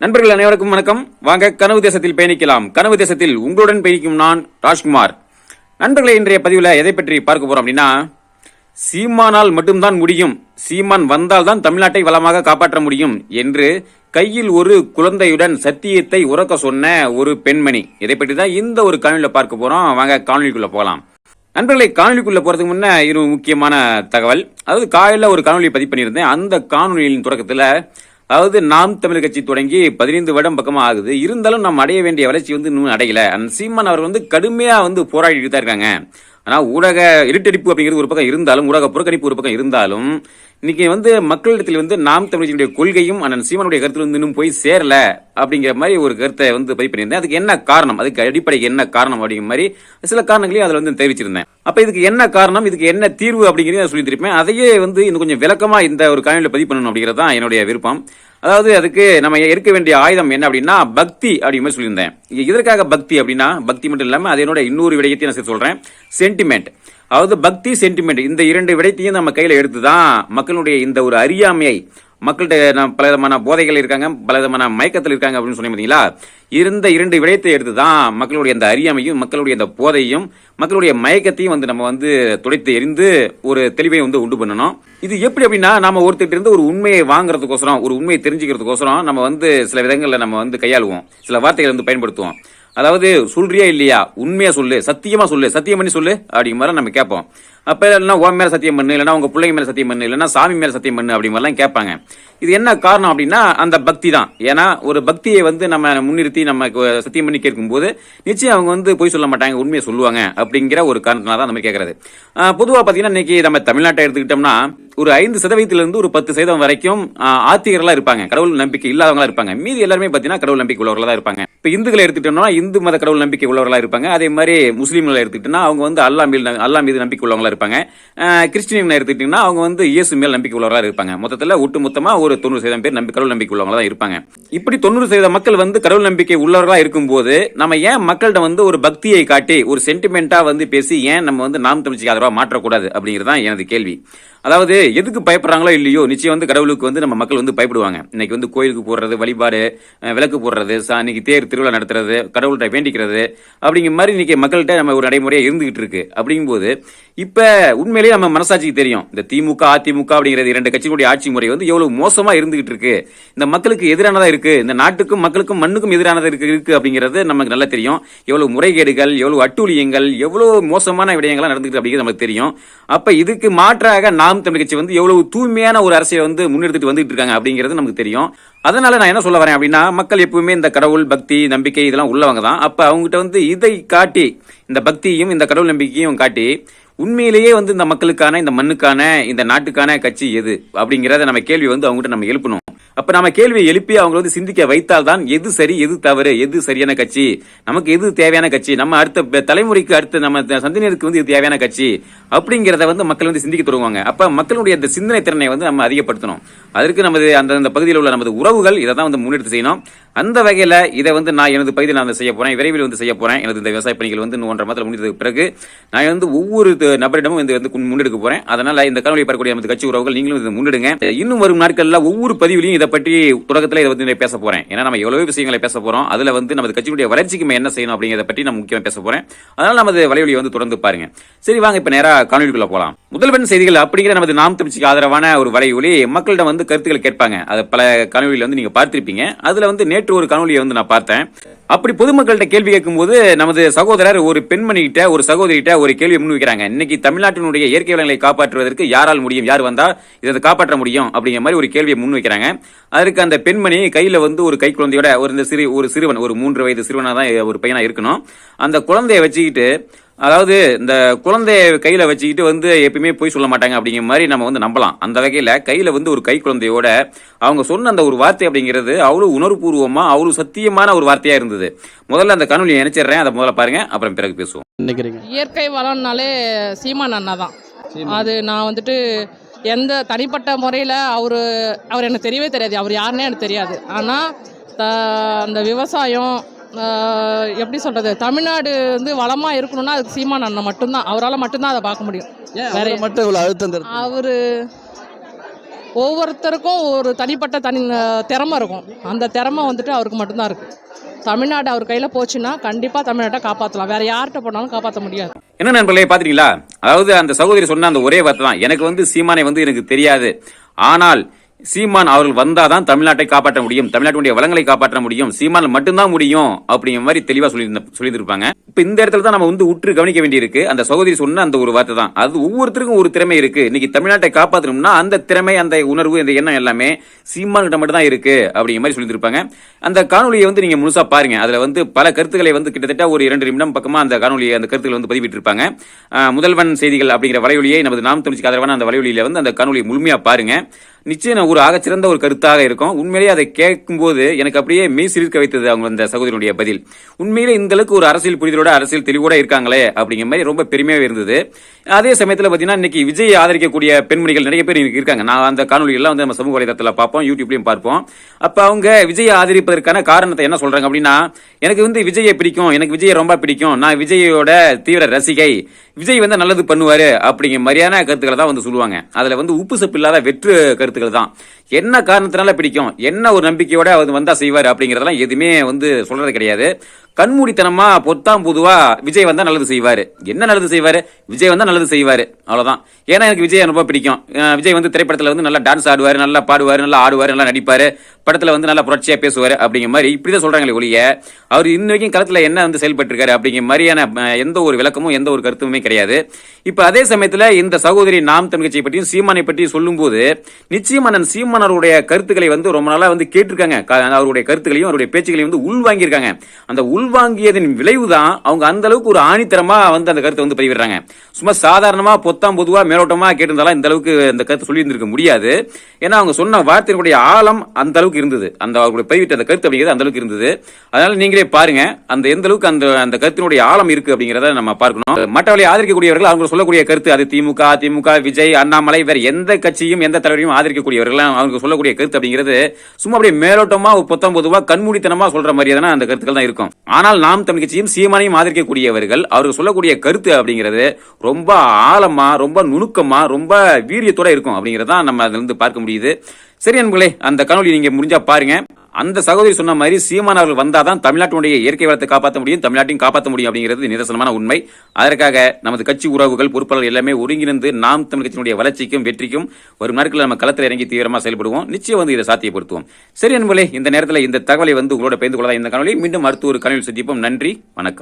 நண்பர்கள் அனைவருக்கும் வணக்கம். வாங்க கனவு தேசத்தில் பயணிக்கலாம். கனவு தேசத்தில் உங்களுடன் பயணிக்கும் நான் ராஜ்குமார். நண்பர்களே இன்றைய பதிவில் எதை பற்றி பார்க்க போறோம் அப்படின்னா சீமானால் மட்டும்தான் முடியும். சீமான் வந்தால் தான் தமிழ்நாட்டை வளமாக காப்பாற்ற முடியும் என்று கையில் ஒரு குழந்தையுடன் சத்தியத்தை உறக்க சொன்ன ஒரு பெண்மணி. இதை பற்றி தான் இந்த ஒரு காணொலியில் பார்க்க போறோம். வாங்க காணொலிக்குள்ள போகலாம். நண்பர்களை காணொலிக்குள்ள போறதுக்கு முன்னே இரு முக்கியமான தகவல். அதாவது காலையில் ஒரு காணொலி பதிவு பண்ணியிருந்தேன். அந்த காணொலியின் தொடக்கத்தில் அதாவது நாம் தமிழ் கட்சி தொடங்கி பதினைந்து வருடம் பக்கமாக ஆகுது. இருந்தாலும் நாம் அடைய வேண்டிய வளர்ச்சி வந்து இன்னும் அடையல. அந்த சீமான் அவர் வந்து கடுமையாக வந்து போராடிட்டு தான் இருக்காங்க. ஆனால் ஊடக இருட்டடிப்பு அப்படிங்கிறது ஒரு பக்கம் இருந்தாலும் ஊடக புறக்கணிப்பு ஒரு பக்கம் இருந்தாலும் இன்னைக்கு வந்து மக்களிடத்தில் வந்து நாம் தமிழர்களுடைய கொள்கையும் அண்ணன் சீமானுடைய கருத்தில் வந்து இன்னும் போய் சேரல அப்படிங்கிற மாதிரி ஒரு கருத்தை வந்து பதிவு பண்ணியிருந்தேன். அதுக்கு என்ன காரணம்? அதுக்கு அடிப்படைக்கு என்ன காரணம் அப்படிங்கிற மாதிரி சில காரணங்களையும் அதில் வந்து தெரிவிச்சிருந்தேன். அப்போ இதுக்கு என்ன காரணம்? இதுக்கு என்ன தீர்வு அப்படிங்கிறத சொல்லி திருப்பேன் அதையே வந்து இன்னும் கொஞ்சம் விளக்கமாக இந்த ஒரு காணொலியில் பதிவு பண்ணணும் அப்படிங்கிறது தான் என்னுடைய விருப்பம். அதாவது அதுக்கு நம்ம இருக்க வேண்டிய ஆயுதம் என்ன அப்படின்னா பக்தி அப்படிங்கிற மாதிரி சொல்லியிருந்தேன். இதற்காக பக்தி அப்படின்னா பக்தி மட்டும் இல்லாமல் அது இன்னொரு விடயத்தையும் நான் சொல்கிறேன் சென்டிமெண்ட் அதாவது பக்தி சென்டிமெண்ட் இந்த இரண்டு விடயத்தையும் நம்ம கையில் எடுத்து தான் மக்களுடைய இந்த ஒரு அறியாமையை மக்கள்கிட்ட நான் பல விதமான போதைகள் இருக்காங்க பல விதமான மயக்கத்தில் இருக்காங்க அப்படின்னு சொன்னீங்க பார்த்தீங்களா இருந்த இரண்டு விடயத்தை எடுத்து தான் மக்களுடைய அந்த அறியாமையும் மக்களுடைய அந்த போதையும் மக்களுடைய மயக்கத்தையும் வந்து நம்ம வந்து துடைத்து எரிந்து ஒரு தெளிவை வந்து உண்டு பண்ணணும். இது எப்படி அப்படின்னா நம்ம ஒருத்தர் இருந்து ஒரு உண்மையை வாங்குறதுக்கோசரம் ஒரு உண்மையை தெரிஞ்சுக்கிறதுக்கோசரம் நம்ம வந்து சில விதங்களில் நம்ம வந்து கையாளுவோம். சில வார்த்தைகளை வந்து பயன்படுத்துவோம். அதாவது சொல்றியா இல்லையா? உண்மையா சொல்லு சத்தியமா சொல்லு சத்தியம் பண்ணி சொல்லு அப்படிங்கிற மாதிரி நம்ம கேட்போம். அப்ப இல்லைன்னா உன் மேல சத்தியம் பண்ணு இல்லைன்னா உங்க பிள்ளைங்க மேல சத்தியம் பண்ணு இல்லைன்னா சாமி மேல சத்தியம் பண்ணு அப்படி மாதிரிலாம் கேட்பாங்க. இது என்ன காரணம் அப்படின்னா அந்த பக்தி தான். ஏன்னா ஒரு பக்தியை வந்து நம்ம முன்னிறுத்தி நம்ம சத்தியம் பண்ணி கேட்கும்போது நிச்சயம் அவங்க வந்து பொய் சொல்ல மாட்டாங்க உண்மையை சொல்லுவாங்க அப்படிங்கிற ஒரு காரணத்தினால தான் நம்ம கேட்கறது. பொதுவாக பார்த்தீங்கன்னா இன்னைக்கு நம்ம தமிழ்நாட்டை எடுத்துக்கிட்டோம்னா ஒரு ஐந்து சதவீதத்திலிருந்து ஒரு பத்து சதவீதம் வரைக்கும் ஆஹ், இருப்பாங்க. கடவுள் நம்பிக்கை இல்லாதவங்களா இருப்பாங்க. மீதி எல்லாருமே பார்த்தீங்கன்னா கடவுள் நம்பிக்கை உள்ளவர்களாக தான் இருப்பாங்க. இப்போ இந்துக்களை எடுத்துட்டோம்னா இந்து மத கடவுள் நம்பிக்கை உள்ளவர்களாக இருப்பாங்க. அதே மாதிரி முஸ்லீம்களை எடுத்துக்கிட்டோம்னா அவங்க வந்து அல்லா மீது அல்லா மீது நம்பிக்கை உள்ளவங்களா இருப்பாங்க. கிறிஸ்டியன்களை எடுத்துக்கிட்டீங்கன்னா அவங்க வந்து இயேசு மேல் நம்பிக்கை உள்ளவர்களாக இருப்பாங்க. மொத்தத்தில் ஒட்டு மொத்தமாக ஒரு தொண்ணூறு சதவீதம் பேர் நம்பி கடவுள் நம்பிக்கை உள்ளவங்களா தான் இருப்பாங்க. இப்படி தொண்ணூறு சதவீத மக்கள் வந்து கடவுள் நம்பிக்கை உள்ளவர்களாக இருக்கும்போது நம்ம ஏன் மக்கள்கிட்ட வந்து ஒரு பக்தியை காட்டி ஒரு சென்டிமெண்ட்டாக வந்து பேசி ஏன் நம்ம வந்து நாம் தமிழ்ச்சிக்கு ஆதரவாக மாற்றக்கூடாது அப்படிங்கிறது தான் எனது கேள்வி. அதாவது எதுக்கு பயப்படுறாங்களோ இல்லையோ நிச்சயம் வந்து கடவுளுக்கு வந்து நம்ம மக்கள் வந்து பயப்படுவாங்க. இன்னைக்கு வந்து கோயிலுக்கு போடுறது வழிபாடு விளக்கு போடுறது இன்னைக்கு தேர் திருவிழா நடத்துறது கடவுள்கிட்ட வேண்டிக்கிறது அப்படிங்கிற மாதிரி இன்னைக்கு மக்கள்கிட்ட நம்ம ஒரு நடைமுறையாக இருந்துகிட்டு இருக்கு. அப்படிங்கும்போது இப்போ உண்மையிலேயே நம்ம மனசாட்சிக்கு தெரியும். இந்த திமுக அதிமுக அப்படிங்கிறது இரண்டு கட்சிகளுடைய ஆட்சி முறை வந்து எவ்வளவு மோசமாக இருந்துகிட்டு இருக்கு. இந்த மக்களுக்கு எதிரானதாக இருக்கு. இந்த நாட்டுக்கும் மக்களுக்கும் மண்ணுக்கும் எதிரானதாக இருக்கு இருக்கு அப்படிங்கிறது நமக்கு நல்லா தெரியும். எவ்வளவு முறைகேடுகள் எவ்வளவு அட்டூழியங்கள் எவ்வளவு மோசமான விடயங்கள்லாம் நடந்துகிட்டு அப்படிங்கிறது நமக்கு தெரியும். அப்போ இதுக்கு மாற்றாக நாம் தமிழ் கட்சி வந்து எவ்வளவு தூய்மையான ஒரு அரசியலை வந்து முன்னெடுத்துட்டு வந்துட்டு இருக்காங்க அப்படிங்கிறது நமக்கு தெரியும். அதனால நான் என்ன சொல்ல வரேன் அப்படின்னா மக்கள் எப்பவுமே இந்த கடவுள் பக்தி நம்பிக்கை இதெல்லாம் உள்ளவங்க தான். அப்ப அவங்ககிட்ட வந்து இதை காட்டி இந்த பக்தியும் இந்த கடவுள் நம்பிக்கையும் காட்டி உண்மையிலேயே வந்து இந்த மக்களுக்கான இந்த மண்ணுக்கான இந்த நாட்டுக்கான கட்சி எது அப்படிங்கிறத நம்ம கேள்வி வந்து அவங்ககிட்ட நம்ம எழுப்பணும். அப்ப நம்ம கேள்வியை எழுப்பி அவங்க வந்து சிந்திக்க வைத்தால் தான் எது சரி எது தவறு எது சரியான கட்சி? நமக்கு எது தேவையான கட்சி? நம்ம அடுத்த தலைமுறைக்கு அடுத்த நம்ம த- சந்ததியினருக்கு வந்து இது தேவையான கட்சி? அப்படிங்கறத வந்து மக்கள் வந்து சிந்திக்க தொடங்குவாங்க. அப்ப மக்களுடைய அந்த சிந்தனை திறனை வந்து நம்ம அதிகப்படுத்தணும். அதற்கு நமது அந்த அந்த பகுதியில் உள்ள நமது உறவுகள் இதை தான் வந்து முன்னெடுத்து செய்யணும். அந்த வகையில் இதை வந்து நான் எனது பகுதியில் நான் செய்ய போகிறேன் விரைவில் வந்து செய்ய போகிறேன் எனது இந்த விவசாய பணிகள் வந்து ஒன்றரை மாதத்தில் முடிந்ததுக்கு பிறகு நான் வந்து ஒவ்வொரு நபரிடமும் இந்த வந்து முன்னெடுக்க போகிறேன் அதனால் இந்த காணொலி பார்க்கக்கூடிய நமது கட்சி உறவுகள் நீங்களும் இதை முன்னெடுங்க. இன்னும் வரும் நாட்களில் ஒவ்வொரு பதிவிலையும் இதை பற்றி தொடக்கத்தில் இதை வந்து பேச போகிறேன் ஏன்னா நம்ம எவ்வளவு விஷயங்களை பேச போகிறோம் அதில் வந்து நமது கட்சியுடைய வளர்ச்சிக்கு என்ன செய்யணும் அப்படிங்கிறத பற்றி நான் முக்கியமாக பேச போகிறேன் அதனால் நமது வலைவலியை வந்து தொடர்ந்து பாருங்க. சரி வாங்க இப்ப நேரா போகலாம் முதல் முதல்வன் செய்திகள் அப்படிங்கிற நமது நாம் தமிழ்ச்சிக்கு ஆதரவான ஒரு வலையொலி மக்களிடம் வந்து கருத்துக்கள் கேட்பாங்க. அதை பல காணொலியில் வந்து நீங்கள் பார்த்துருப்பீங்க. அதில் வந்து நேற்று ஒரு காணொலியை வந்து நான் பார்த்தேன். அப்படி பொதுமக்கள்கிட்ட கேள்வி கேட்கும்போது நமது சகோதரர் ஒரு பெண்மணிகிட்ட ஒரு சகோதரிகிட்ட ஒரு கேள்வி முன் வைக்கிறாங்க. இன்னைக்கு தமிழ்நாட்டினுடைய இயற்கை வளங்களை காப்பாற்றுவதற்கு யாரால் முடியும்? யார் வந்தா இதை காப்பாற்ற முடியும்? அப்படிங்கிற மாதிரி ஒரு கேள்வியை முன் வைக்கிறாங்க. அதற்கு அந்த பெண்மணி கையில வந்து ஒரு கை குழந்தையோட ஒரு இந்த சிறு ஒரு சிறுவன் ஒரு மூன்று வயது சிறுவனா தான் ஒரு பையனா இருக்கணும். அந்த குழந்தைய வச்சுக்கிட்டு அதாவது இந்த குழந்தைய கையில வச்சுக்கிட்டு வந்து எப்பயுமே போய் சொல்ல மாட்டாங்க அப்படிங்கிற மாதிரி நம்ம வந்து நம்பலாம். அந்த வகையில கையில வந்து ஒரு கை குழந்தையோட அவங்க சொன்ன அந்த ஒரு வார்த்தை அப்படிங்கிறது அவ்வளவு உணர்வுபூர்வமா அவ்வளவு சத்தியமான ஒரு வார்த்தையா இருந்தது. முதல்ல அந்த கனவுல நினைச்சிடுறேன். அதை முதல்ல பாருங்க. அப்புறம் பிறகு பேசுவோம். நினைக்கிறீங்க? இயற்கை வளம்னாலே சீமான் அண்ணா தான். அது நான் வந்துட்டு எந்த தனிப்பட்ட முறையில் அவர் அவர் எனக்கு தெரியவே தெரியாது. அவர் யாருன்னே எனக்கு தெரியாது. ஆனால் அந்த விவசாயம் எப்படி சொல்கிறது தமிழ்நாடு வந்து வளமாக இருக்கணும்னா அதுக்கு சீமான் அண்ணன் மட்டும்தான். அவரால் மட்டும்தான் அதை பார்க்க முடியும். வேற- மட்டும் இவ்வளோ அழுத்தம் அவர் ஒவ்வொருத்தருக்கும் ஒரு தனிப்பட்ட தனி திறமை இருக்கும். அந்த திறமை வந்துட்டு அவருக்கு மட்டும்தான் இருக்குது தமிழ்நாடு அவர் கையில் போச்சுன்னா கண்டிப்பாக தமிழ்நாட்டை காப்பாற்றலாம் வேறு யார்கிட்ட போனாலும் காப்பாற்ற முடியாது. என்ன நண்பர்களே பாத்தீங்களா அதாவது அந்த சகோதரி சொன்ன அந்த ஒரே வார்த்தை தான். எனக்கு வந்து சீமானை வந்து எனக்கு தெரியாது. ஆனால் சீமான் அவர்கள் வந்தாதான் தமிழ்நாட்டை காப்பாற்ற முடியும். தமிழ்நாட்டுடைய வளங்களை காப்பாற்ற முடியும். சீமான் மட்டும்தான் முடியும் அப்படிங்கிற மாதிரி தெளிவா சொல்லி சொல்லியிருப்பாங்க இப்ப இந்த இடத்துல தான் நம்ம வந்து உற்று கவனிக்க வேண்டியிருக்கு. அந்த சகோதரி சொன்ன அந்த ஒரு வார்த்தை தான். அது ஒவ்வொருத்தருக்கும் ஒரு திறமை இருக்கு. இன்னைக்கு தமிழ்நாட்டை காப்பாற்றணும்னா அந்த திறமை அந்த உணர்வு இந்த எண்ணம் எல்லாமே சீமான் கிட்ட மட்டும் தான் இருக்கு அப்படிங்கிற மாதிரி சொல்லியிருப்பாங்க அந்த காணொலியை வந்து நீங்கள் முழுசாக பாருங்க. அதில் வந்து பல கருத்துக்களை வந்து கிட்டத்தட்ட ஒரு இரண்டு நிமிடம் பக்கமாக அந்த காணொலியை அந்த கருத்துக்களை வந்து பதிவிட்டிருப்பாங்க. முதல்வன் செய்திகள் அப்படிங்கிற வலையொலியை நமது நாம் தமிழ்ச்சி ஆதரவான அந்த வலையொலியில் வந்து அந்த காணொலியை முழுமையாக பாருங்க. நிச்சயம் ஒரு ஆகச்சிறந்த ஒரு கருத்தாக இருக்கும். உண்மையிலேயே அதை கேட்கும்போது எனக்கு அப்படியே மெய் சிரிக்க வைத்தது அவங்க அந்த சகோதரனுடைய பதில். உண்மையிலே இந்த அளவுக்கு ஒரு அரசியல் புரிதலோட அரசியல் தெளிவோட இருக்காங்களே அப்படிங்கிற மாதிரி ரொம்ப பெருமையாக இருந்தது. அதே சமயத்தில் பார்த்தீங்கன்னா இன்னைக்கு விஜய் ஆதரிக்கக்கூடிய பெண்மணிகள் நிறைய பேர் இருக்காங்க. நான் அந்த காணொலிகள்லாம் வந்து நம்ம சமூக வலைதளத்தில் பார்ப்போம் யூடியூப்லையும் பார்ப்போம். அப்போ அவங்க விஜய் ஆதரிப்பதற்கான காரணத்தை என்ன சொல்றாங்க அப்படின்னா எனக்கு வந்து விஜயை பிடிக்கும் எனக்கு விஜயை ரொம்ப பிடிக்கும் நான் விஜயோட தீவிர ரசிகை விஜய் வந்து நல்லது பண்ணுவாரு அப்படிங்கிற மாதிரியான கருத்துக்களை தான் வந்து சொல்லுவாங்க. அதுல வந்து உப்பு சப்பு இல்லாத வெற்று கருத்துக்கள் தான். என்ன காரணத்தினால பிடிக்கும் என்ன ஒரு நம்பிக்கையோட அவர் வந்தா செய்வார் அப்படிங்கறதெல்லாம் எதுவுமே வந்து சொல்றது கிடையாது. கண்மூடித்தனமா பொத்தாம் பொதுவா விஜய் வந்தா நல்லது செய்வாரு. என்ன நல்லது செய்வாரு? விஜய் வந்தா நல்லது செய்வாரு. அவ்வளவுதான். ஏன்னா எனக்கு விஜய் ரொம்ப பிடிக்கும். விஜய் வந்து திரைப்படத்துல வந்து நல்லா டான்ஸ் ஆடுவாரு நல்லா பாடுவாரு நல்லா ஆடுவாரு நல்லா நடிப்பாரு. படத்துல வந்து நல்லா புரட்சியா பேசுவாரு அப்படிங்கிற மாதிரி இப்படிதான் சொல்கிறாங்களே ஒழிய அவர் இன்ன வரைக்கும் களத்துல என்ன வந்து செயல்பட்டு இருக்காரு அப்படிங்கிற மாதிரியான எந்த ஒரு விளக்கமும் எந்த ஒரு கருத்துமே கிடையாது. இப்ப அதே சமயத்துல இந்த சகோதரி நாம் தமிழ்ச்சியை பற்றியும் சீமானை பற்றியும் சொல்லும்போது நிச்சயம் அண்ணன் சீமான் அவருடைய கருத்துக்களை வந்து ரொம்ப நாளா வந்து கேட்டிருக்காங்க. அவருடைய கருத்துக்களையும் அவருடைய பேச்சுகளையும் வந்து உள்வாங்கியிருக்காங்க. அந்த உள் உள்வாங்கியதன் விளைவுதான் அவங்க அந்த அளவுக்கு ஒரு ஆணித்தரமா வந்து அந்த கருத்தை வந்து பதிவிடுறாங்க. சும்மா சாதாரணமா பொத்தாம் பொதுவா மேலோட்டமா கேட்டிருந்தாலும் இந்த அளவுக்கு அந்த கருத்து சொல்லி இருந்திருக்க முடியாது. ஏன்னா அவங்க சொன்ன வார்த்தையினுடைய ஆழம் அந்த அளவுக்கு இருந்தது. அந்த அவருடைய பதிவிட்ட அந்த கருத்து அப்படிங்கிறது அந்த அளவுக்கு இருந்தது. அதனால நீங்களே பாருங்க அந்த எந்த அளவுக்கு அந்த அந்த கருத்தினுடைய ஆழம் இருக்கு அப்படிங்கிறத நம்ம பார்க்கணும். மற்றவர்களை ஆதரிக்கக்கூடியவர்கள் அவங்க சொல்லக்கூடிய கருத்து அது திமுக திமுக விஜய் அண்ணாமலை வேற எந்த கட்சியும் எந்த தலைவரையும் ஆதரிக்கக்கூடியவர்கள் அவங்க சொல்லக்கூடிய கருத்து அப்படிங்கிறது சும்மா அப்படியே மேலோட்டமா ஒரு பொத்தாம் பொதுவா கண்மூடித்தனமா சொல்ற மாதிரியான அந்த கருத்துக்கள் தான் இருக்கும். ஆனால் நாம் தமிழ் கட்சியும் சீமானையும் ஆதரிக்கக்கூடியவர்கள். அவர்கள் சொல்லக்கூடிய கருத்து அப்படிங்கிறது ரொம்ப ஆழமா ரொம்ப நுணுக்கமா ரொம்ப வீரியத்தோட இருக்கும் அப்படிங்கிறதான் நம்ம அதுல இருந்து பார்க்க முடியுது. சரி அன்புகளே அந்த கனவுலி நீங்க முடிஞ்சா பாருங்க. அந்த சகோதரி சொன்ன மாதிரி சீமான் அவர்கள் வந்தாதான் தமிழ்நாட்டினுடைய இயற்கை வளத்தை காப்பாற்ற முடியும் தமிழ்நாட்டையும் காப்பாற்ற முடியும் அப்படிங்கிறது நிதர்சனமான உண்மை. அதற்காக நமது கட்சி உறவுகள் பொறுப்பாளர்கள் எல்லாமே ஒருங்கிணைந்து நாம் தமிழ் கட்சியினுடைய வளர்ச்சிக்கும் வெற்றிக்கும் வரும் நாட்களில் நம்ம களத்தில் இறங்கி தீவிரமாக செயல்படுவோம். நிச்சயம் வந்து இதை சாத்தியப்படுத்துவோம். சரி நண்பர்களே இந்த நேரத்தில் இந்த தகவலை வந்து உங்களோட பயந்து கொள்ளலாம். இந்த காணொலி மீண்டும் அடுத்த ஒரு கனவில் சந்திப்போம். நன்றி வணக்கம்.